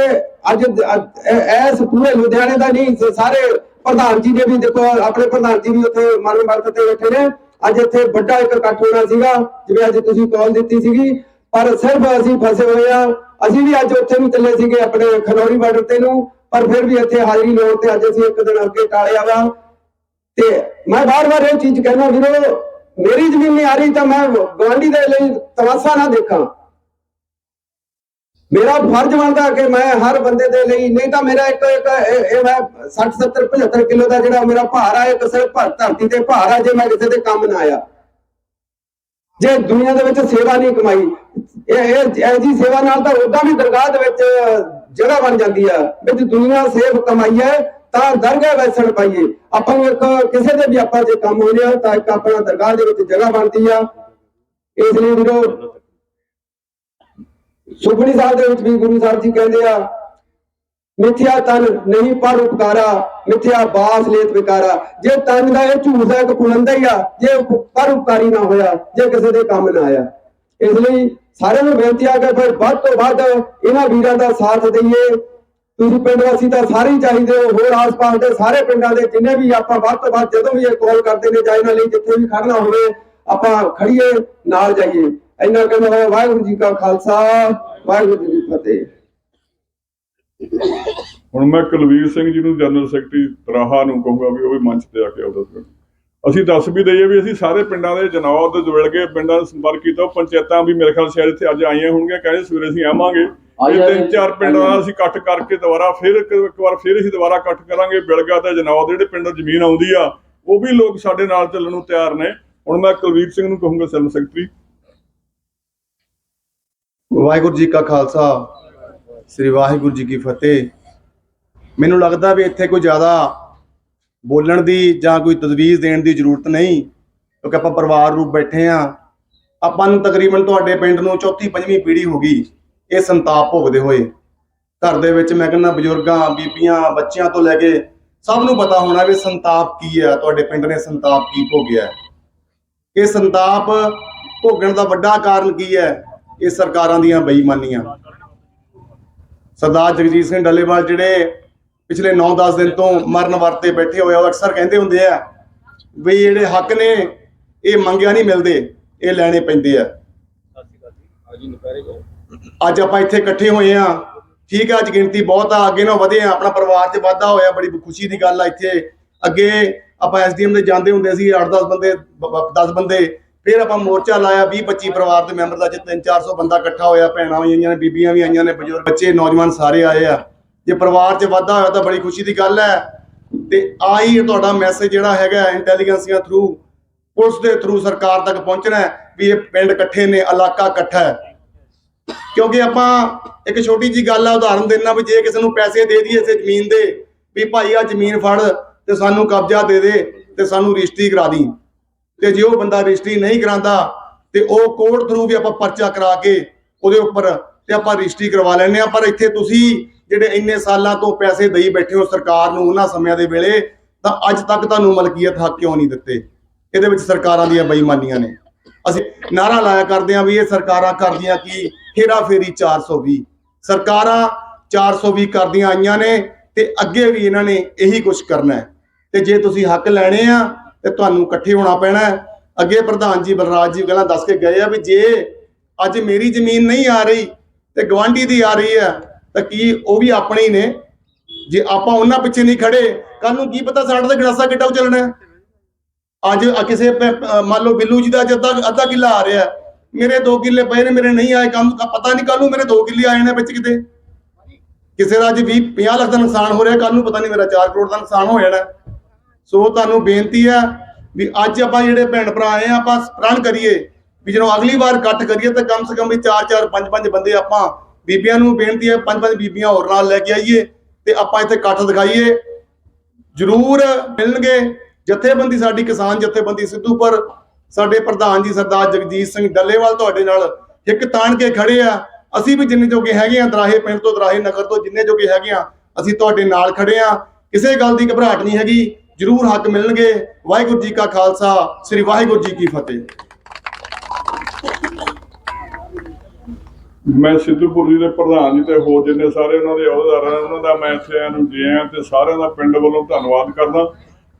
ਅੱਜ ਅੱਜ ਐਸ ਪੂਰੇ ਲੁਧਿਆਣੇ ਦਾ ਨਹੀਂ ਸਾਰੇ ਪ੍ਰਧਾਨ ਜੀ ਨੇ ਵੀ ਦੇਖੋ, ਆਪਣੇ ਪ੍ਰਧਾਨ ਜੀ ਵੀ ਉੱਥੇ ਮਰਨ ਵਰਤ ਤੇ ਬੈਠੇ ਨੇ। ਅੱਜ ਇੱਥੇ ਵੱਡਾ ਇੱਕ ਇਕੱਠ ਹੋਣਾ ਸੀਗਾ, ਜਿਵੇਂ ਅੱਜ ਤੁਸੀਂ ਕਾਲ ਦਿੱਤੀ ਸੀਗੀ। ਪਰ ਸਿਰਫ ਅਸੀਂ ਫਸੇ ਹੋਏ ਆ ਅਸੀਂ ਵੀ ਅੱਜ ਉੱਥੇ ਨੂੰ ਚੱਲੇ ਸੀਗੇ ਆਪਣੇ ਖਨੌਰੀ ਬਾਰਡਰ ਤੇ ਨੂੰ, ਪਰ ਫਿਰ ਵੀ ਇੱਥੇ ਹਾਜ਼ਰੀ ਲੋੜ ਤੇ ਅੱਜ ਅਸੀਂ ਇੱਕ ਦਿਨ ਅੱਗੇ ਟਾਲਿਆ ਵਾ। ਤੇ ਮੈਂ ਬਾਰ-ਬਾਰ ਇਹ ਚੀਜ਼ ਕਹਿਣਾ ਵੀਰੋ, ਮੇਰੀ ਜ਼ਮੀਨ ਨਹੀਂ ਆ ਰਹੀ ਤਾਂ ਮੈਂ ਗਵਾਂਢੀ ਦੇ ਲਈ ਤਮਾਸ਼ਾ ਨਾ ਦੇਖਾਂ। ਮੇਰਾ ਫਰਜ਼ ਬਣਦਾ ਕਿ ਮੈਂ ਹਰ ਬੰਦੇ ਦੇ ਲਈ, ਨਹੀਂ ਤਾਂ ਮੇਰਾ ਇੱਕ ਇੱਕ ਇਹ ਇਹ ਮੈਂ 60 70 75 ਕਿਲੋ ਦਾ ਜਿਹੜਾ ਮੇਰਾ ਭਾਰ ਆ ਇਹ ਕਿਸੇ ਧਰਤੀ ਤੇ ਭਾਰ ਆ, ਜੇ ਮੈਂ ਕਿਸੇ ਦੇ ਕੰਮ ਨਾ ਆਇਆ। ਜੇ ਦੁਨੀਆ ਦੇ ਵਿੱਚ ਸੇਵਾ ਨਹੀਂ ਕਮਾਈ, ਇਹ ਇਹ ਜੀ ਸੇਵਾ ਨਾਲ ਤਾਂ ਉਦਾਂ ਵੀ ਦਰਗਾਹ ਦੇ ਵਿੱਚ ਜਗ੍ਹਾ ਬਣ ਜਾਂਦੀ ਆ। ਵਿੱਚ ਦੁਨੀਆ ਸੇਵ ਕਮਾਈ ਹੈ, ਤਾਂ ਦਰਗਾਹ ਵੈਸਣ ਪਾਈਏ। ਆਪਾਂ ਨੂੰ ਇੱਕ ਕਿਸੇ ਦੇ ਵੀ ਆਪਾਂ ਜੇ ਕੰਮ ਹੋ ਰਿਹਾ, ਤਾਂ ਇੱਕ ਆਪਣਾ ਦਰਗਾਹ ਦੇ ਵਿੱਚ ਜਗ੍ਹਾ ਬਣਦੀ ਆ। ਇਸ ਲਈ ਵੀਰੋ ਸੁਖਣੀ ਸਾਹਿਬ ਦੇ ਵਿੱਚ ਵੀ ਗੁਰੂ ਸਾਹਿਬ ਜੀ ਕਹਿੰਦੇ ਆ ਮਿੱਥਿਆ ਤਨ ਨਹੀਂ ਪਰ ਉਪਕਾਰਾ, ਮਿੱਥਿਆ ਬਾਸ ਲੇਤ ਵਿਕਾਰਾ। ਜੇ ਤਨ ਦਾ ਇਹ ਝੂਠ ਹੈ ਕਿ ਪੁਲੰਦਾ ਹੀ ਆ, ਜੇ ਪਰ ਉਪਕਾਰੀ ਨਾ ਹੋਇਆ, ਜੇ ਕਿਸੇ ਦੇ ਕੰਮ ਨਾ ਆਇਆ। ਇਸ ਲਈ ਸਾਰਿਆਂ ਨੂੰ ਬੇਨਤੀ ਆ ਕਿ ਫਿਰ ਵੱਧ ਤੋਂ ਵੱਧ ਇਹਨਾਂ ਵੀਰਾਂ ਦਾ ਸਾਥ ਦਈਏ। ਤੁਸੀਂ ਪਿੰਡ ਵਾਸੀ ਤਾਂ ਸਾਰੇ ਚਾਹੀਦੇ ਹੋ, ਹੋਰ ਆਸ-ਪਾਸ ਦੇ ਸਾਰੇ ਪਿੰਡਾਂ ਦੇ ਜਿੰਨੇ ਵੀ ਆਪਾਂ ਵੱਧ ਤੋਂ ਵੱਧ ਜਦੋਂ ਵੀ ਇਹ ਕਾਲ ਕਰਦੇ ਨੇ ਜਾਂ ਇਹਨਾਂ ਲਈ ਜਿੱਥੇ ਵੀ ਖੜਨਾ ਹੋਵੇ, ਆਪਾਂ ਖੜੀਏ ਨਾਲ ਜਾਈਏ। ਇੰਨਾ ਕਹਿੰਦਾ ਹੋਇਆ, ਵਾਹਿਗੁਰੂ ਜੀ ਕਾ ਖਾਲਸਾ, ਵਾਹਿਗੁਰੂ ਜੀ ਕੀ ਫਤਿਹ। ਹੁਣ ਮੈਂ ਕੁਲਵੀਰ ਸਿੰਘ ਜੀ ਨੂੰ ਜਨਰਲ ਸੈਕਟਰੀ ਤਰਾਹਾ ਨੂੰ ਕਹੂੰਗਾ ਵੀ ਉਹ ਵੀ ਮੰਚ ਤੇ ਆ ਕੇ ਆਉਦਾ ਸੀ। ਅਸੀਂ ਦੱਸ ਵੀ ਦਈਏ ਵੀ ਅਸੀਂ ਸਾਰੇ ਪਿੰਡਾਂ ਦੇ ਜਨੌਦ ਦੇ ਜੁੜ ਕੇ ਪਿੰਡਾਂ ਨਾਲ ਸੰਪਰਕ ਕੀਤਾ ਉਹ ਪੰਚਾਇਤਾਂ ਵੀ ਮੇਰੇ ਖਿਆਲ ਸ਼ਾਇਦ ਇੱਥੇ ਅੱਜ ਆਈਆਂ ਹੋਣਗੀਆਂ ਕਹਿੰਦੇ ਸਵੇਰੇ ਅਸੀਂ ਆਵਾਂਗੇ। ਇਹ ਤਿੰਨ ਚਾਰ ਪਿੰਡਾਂ ਦਾ ਅਸੀਂ ਇਕੱਠ ਕਰਕੇ ਦੁਬਾਰਾ ਫਿਰ ਇੱਕ ਵਾਰ ਫਿਰ ਅਸੀਂ ਦੁਬਾਰਾ ਇਕੱਠ ਕਰਾਂਗੇ। ਬਿਲਗਾ ਤੇ ਜਨੌਦ ਜਿਹੜੇ ਪਿੰਡਾਂ ਜ਼ਮੀਨ ਆਉਂਦੀ ਆ ਉਹ ਵੀ ਲੋਕ ਸਾਡੇ ਨਾਲ ਚੱਲਣ ਨੂੰ ਤਿਆਰ ਨੇ। ਹੁਣ ਮੈਂ ਕੁਲਵੀਰ ਸਿੰਘ ਨੂੰ ਕਹੂੰਗਾ ਜਨਰਲ ਸੈਕਟਰੀ। ਵਾਹਿਗੁਰੂ ਜੀ ਕਾ ਖਾਲਸਾ। ਸ੍ਰੀ ਵਾਹਿਗੁਰੂ ਜੀ ਕੀ ਫਤਿਹ। ਮੈਨੂੰ ਲੱਗਦਾ ਵੀ ਇੱਥੇ ਕੋਈ ਜ਼ਿਆਦਾ ਬੋਲਣ ਦੀ ਜਾਂ ਕੋਈ ਤਜਵੀਜ਼ ਦੇਣ ਦੀ ਜ਼ਰੂਰਤ ਨਹੀਂ, ਕਿਉਂਕਿ ਆਪਾਂ ਪਰਿਵਾਰ ਰੂਪ ਬੈਠੇ ਆ ਆਪਾਂ ਨੂੰ ਤਕਰੀਬਨ ਤੁਹਾਡੇ ਪਿੰਡ ਨੂੰ ਚੌਥੀ, ਪੰਜਵੀਂ ਪੀੜ੍ਹੀ ਹੋ ਗਈ। ਇਹ ਸੰਤਾਪ ਭੋਗਦੇ ਹੋਏ। ਘਰ ਦੇ ਵਿੱਚ ਮੈਂ ਕਹਿੰਦਾ ਬਜ਼ੁਰਗਾਂ, ਬੀਬੀਆਂ, ਬੱਚਿਆਂ ਤੋਂ ਲੈ ਕੇ ਸਭ ਨੂੰ ਪਤਾ ਹੋਣਾ ਵੀ ਸੰਤਾਪ ਕੀ ਹੈ, ਤੁਹਾਡੇ ਪਿੰਡ ਨੇ ਸੰਤਾਪ ਕੀ ਭੋਗਿਆ ਇਹ ਸੰਤਾਪ ਭੋਗਣ ਦਾ ਵੱਡਾ ਕਾਰਨ ਕੀ ਹੈ? ਇਹ ਸਰਕਾਰਾਂ ਦੀਆਂ ਬੇਈਮਾਨੀਆਂ। ਸਰਦਾਰ ਜਗਜੀਤ ਸਿੰਘ ਡੱਲੇਵਾਲ ਜਿਹੜੇ ਪਿਛਲੇ 9-10 ਦਿਨ ਤੋਂ ਮਰਨ ਵਰਤੇ ਬੈਠੇ ਹੋਏ ਆ ਅਕਸਰ ਕਹਿੰਦੇ ਹੁੰਦੇ ਆ ਵੀ ਜਿਹੜੇ ਹੱਕ ਨੇ, ਇਹ ਮੰਗਿਆ ਨਹੀਂ ਮਿਲਦੇ, ਇਹ ਲੈਣੇ ਪੈਂਦੇ ਆ। ਅੱਜ ਆਪਾਂ ਇੱਥੇ ਇਕੱਠੇ ਹੋਏ ਆ। ਠੀਕ ਆ, ਅੱਜ ਗਿਣਤੀ ਬਹੁਤ ਆ, ਅੱਗੇ ਨਾ ਵਧੇ ਆ, ਆਪਣਾ ਪਰਿਵਾਰ 'ਚ ਵਾਧਾ ਹੋਇਆ, ਬੜੀ ਖੁਸ਼ੀ ਦੀ ਗੱਲ ਆ ਇੱਥੇ। ਅੱਗੇ ਆਪਾਂ ਐਸਡੀਐਮ ਦੇ ਜਾਂਦੇ ਹੁੰਦੇ ਸੀ 8-10 ਬੰਦੇ 10 ਬੰਦੇ ਫਿਰ ਆਪਾਂ ਮੋਰਚਾ ਲਾਇਆ 20-25 ਪਰਿਵਾਰ ਦੇ ਮੈਂਬਰ ਦਾ, ਜਿੱਥੇ 3-400 ਬੰਦਾ ਇਕੱਠਾ ਹੋਇਆ, ਭੈਣਾਂ ਵੀ ਆਈਆਂ ਨੇ, ਬੀਬੀਆਂ ਵੀ ਆਈਆਂ ਨੇ, ਬਜ਼ੁਰਗ ਬੱਚੇ, ਨੌਜਵਾਨ ਸਾਰੇ ਆਏ ਆ। ਜੇ ਪਰਿਵਾਰ 'ਚ ਵਾਧਾ ਹੋਇਆ ਤਾਂ ਬੜੀ ਖੁਸ਼ੀ ਦੀ ਗੱਲ ਹੈ। ਤੇ ਆਹੀ ਤੁਹਾਡਾ ਮੈਸੇਜ ਜਿਹੜਾ ਹੈਗਾ ਇੰਟੈਲੀਜੈਂਸੀਆਂ ਥਰੂ ਪੁਲਿਸ ਦੇ ਥਰੂ ਸਰਕਾਰ ਤੱਕ ਪਹੁੰਚਣਾ ਵੀ ਇਹ ਪਿੰਡ ਇਕੱਠੇ ਨੇ, ਇਲਾਕਾ ਇਕੱਠਾ ਹੈ। ਕਿਉਂਕਿ ਆਪਾਂ ਇੱਕ ਛੋਟੀ ਜੀ ਗੱਲ ਆ, ਉਦਾਹਰਨ ਦੇਣਾ ਵੀ ਜੇ ਕਿਸੇ ਨੂੰ ਪੈਸੇ ਦੇ ਦਈਏ ਇਸੇ ਜ਼ਮੀਨ ਦੇ, ਵੀ ਭਾਈ ਆ ਜ਼ਮੀਨ ਫੜ ਤੇ ਸਾਨੂੰ ਕਬਜ਼ਾ ਦੇ ਦੇ ਤੇ ਸਾਨੂੰ ਰਜਿਸਟਰੀ ਕਰਾ ਦੀ ਤੇ ਜੇ ਉਹ ਬੰਦਾ ਰਜਿਸਟਰੀ ਨਹੀਂ ਕਰਾਂਦਾ ਤੇ ਉਹ ਕੋਰਟ ਥਰੂ ਵੀ ਆਪਾਂ ਪਰਚਾ ਕਰਾ ਕੇ ਉਹਦੇ ਉੱਪਰ ਤੇ ਆਪਾਂ ਰਜਿਸਟਰੀ ਕਰਵਾ ਲੈਂਦੇ ਆ ਪਰ ਇੱਥੇ ਤੁਸੀਂ ਜਿਹੜੇ ਇੰਨੇ ਸਾਲਾਂ ਤੋਂ ਪੈਸੇ ਦੇਈ ਬੈਠੇ ਹੋ ਸਰਕਾਰ ਨੂੰ ਉਹਨਾਂ ਸਮਿਆਂ ਦੇ ਵੇਲੇ, ਤਾਂ ਅੱਜ ਤੱਕ ਤੁਹਾਨੂੰ ਮਲਕੀਅਤ ਹੱਕ ਕਿਉਂ ਨਹੀਂ ਦਿੱਤੇ? ਇਹਦੇ ਵਿੱਚ ਸਰਕਾਰਾਂ ਦੀਆਂ ਬੇਈਮਾਨੀਆਂ ਨੇ। ਅਸੀਂ ਨਾਰਾ ਲਾਇਆ ਕਰਦੇ ਹਾਂ ਵੀ ਇਹ ਸਰਕਾਰਾਂ ਕਰਦੀਆਂ ਕੀ? ਹੇਰਾ ਫੇਰੀ 420 ਸਰਕਾਰਾਂ 420 ਕਰਦੀਆਂ ਆਈਆਂ ਨੇ ਤੇ ਅੱਗੇ ਵੀ ਇਹਨਾਂ ਨੇ ਇਹੀ ਕੁਝ ਕਰਨਾ ਹੈ। ਤੇ ਜੇ ਤੁਸੀਂ ਹੱਕ ਲੈਣੇ ਆ ਤੇ ਤੁਹਾਨੂੰ ਇਕੱਠੇ ਹੋਣਾ ਪੈਣਾ ਹੈ। ਅੱਗੇ ਪ੍ਰਧਾਨ ਜੀ ਬਲਰਾਜ ਜੀ ਗੱਲਾਂ ਦੱਸ ਕੇ ਗਏ ਆ ਵੀ ਜੇ ਅੱਜ ਮੇਰੀ ਜ਼ਮੀਨ ਨਹੀਂ ਆ ਰਹੀ ਤੇ ਗਵਾਂਢੀ ਦੀ ਆ ਰਹੀ ਹੈ, ਤਾਂ ਕੀ ਉਹ ਵੀ ਆਪਣੇ ਹੀ ਨੇ? ਜੇ ਆਪਾਂ ਉਹਨਾਂ ਪਿੱਛੇ ਨਹੀਂ ਖੜੇ ਕੱਲ ਨੂੰ ਕੀ ਪਤਾ ਸਾਡਾ ਤਾਂ ਗੜਾਸਾ ਕਿੱਡਾ ਚੱਲਣਾ ਅੱਜ ਕਿਸੇ ਮੰਨ ਲਓ ਬਿੱਲੂ ਜੀ ਦਾ ਅੱਜ ਅੱਧਾ ਅੱਧਾ ਕਿੱਲਾ ਆ ਰਿਹਾ ਮੇਰੇ 2 ਕਿੱਲੇ ਪਏ ਨੇ, ਮੇਰੇ ਨਹੀਂ ਆਏ ਕੰਮ ਪਤਾ ਨਹੀਂ ਕੱਲ ਨੂੰ ਮੇਰੇ 2 ਕਿੱਲੇ ਆਏ ਨੇ ਵਿੱਚ ਕਿਤੇ। ਕਿਸੇ ਦਾ ਅੱਜ 20 50 ਲੱਖ ਦਾ ਨੁਕਸਾਨ ਹੋ ਰਿਹਾ ਕੱਲ ਨੂੰ ਪਤਾ ਨਹੀਂ ਮੇਰਾ 4 ਕਰੋੜ ਦਾ ਨੁਕਸਾਨ ਹੋ ਜਾਣਾ ਸੋ ਤੁਹਾਨੂੰ ਬੇਨਤੀ ਹੈ ਵੀ ਅੱਜ ਆਪਾਂ ਜਿਹੜੇ ਭੈਣ ਭਰਾ ਆਏ ਆ, ਆਪਾਂ ਪ੍ਰਣ ਕਰੀਏ। ਵੀ ਜਦੋਂ ਅਗਲੀ ਵਾਰ ਇਕੱਠ ਕਰੀਏ ਤਾਂ ਕਮ ਸੇ ਕਮ ਵੀ 4-4 5-5 ਬੰਦੇ ਆਪਾਂ ਬੀਬੀਆਂ ਨੂੰ ਬੇਨਤੀ ਹੈ ਪੰਜ ਪੰਜ ਬੀਬੀਆਂ ਹੋਰ ਨਾਲ ਲੈ ਕੇ ਆਈਏ ਤੇ ਆਪਾਂ ਇੱਥੇ ਇਕੱਠ ਦਿਖਾਈਏ। ਜ਼ਰੂਰ ਮਿਲਣਗੇ ਜਥੇਬੰਦੀ, ਸਾਡੀ ਕਿਸਾਨ ਜਥੇਬੰਦੀ ਸਿੱਧੂਪੁਰ ਸਾਡੇ ਪ੍ਰਧਾਨ ਜੀ ਸਰਦਾਰ ਜਗਜੀਤ ਸਿੰਘ ਡੱਲੇਵਾਲ ਤੁਹਾਡੇ ਨਾਲ ਇੱਕ ਤਾਣ ਕੇ ਖੜੇ ਆ। ਅਸੀਂ ਵੀ ਜਿੰਨੇ ਜੋਗੇ ਹੈਗੇ ਆ, ਦਰਾਹੇ ਪਿੰਡ ਤੋਂ, ਦਰਾਹੇ ਨਗਰ ਤੋਂ ਜਿੰਨੇ ਜੋਗੇ ਹੈਗੇ ਆ, ਅਸੀਂ ਤੁਹਾਡੇ ਨਾਲ ਖੜੇ ਆ। ਕਿਸੇ ਗੱਲ ਦੀ ਘਬਰਾਹਟ ਨਹੀਂ ਹੈਗੀ। ਜ਼ਰੂਰ ਹੱਕ ਮਿਲਣਗੇ। ਵਾਹਿਗੁਰੂ ਜੀ ਕਾ ਖਾਲਸਾ, ਸ੍ਰੀ ਵਾਹਿਗੁਰੂ ਜੀ ਕੀ ਫਤਿਹ। ਮੈਂ ਸਿੱਧੂਪੁਰ ਜੀ ਦੇ ਪ੍ਰਧਾਨ ਜੀ ਤੇ ਹੋਰ ਜਿੰਨੇ ਸਾਰੇ ਉਹਨਾਂ ਦੇ ਅਹੁਦੇਦਾਰ ਉਹਨਾਂ ਦਾ ਮੈਂ ਇੱਥੇ ਆਇਆਂ ਨੂੰ ਜੀ ਤੇ ਸਾਰਿਆਂ ਦਾ ਪਿੰਡ ਵੱਲੋਂ ਧੰਨਵਾਦ ਕਰਦਾ।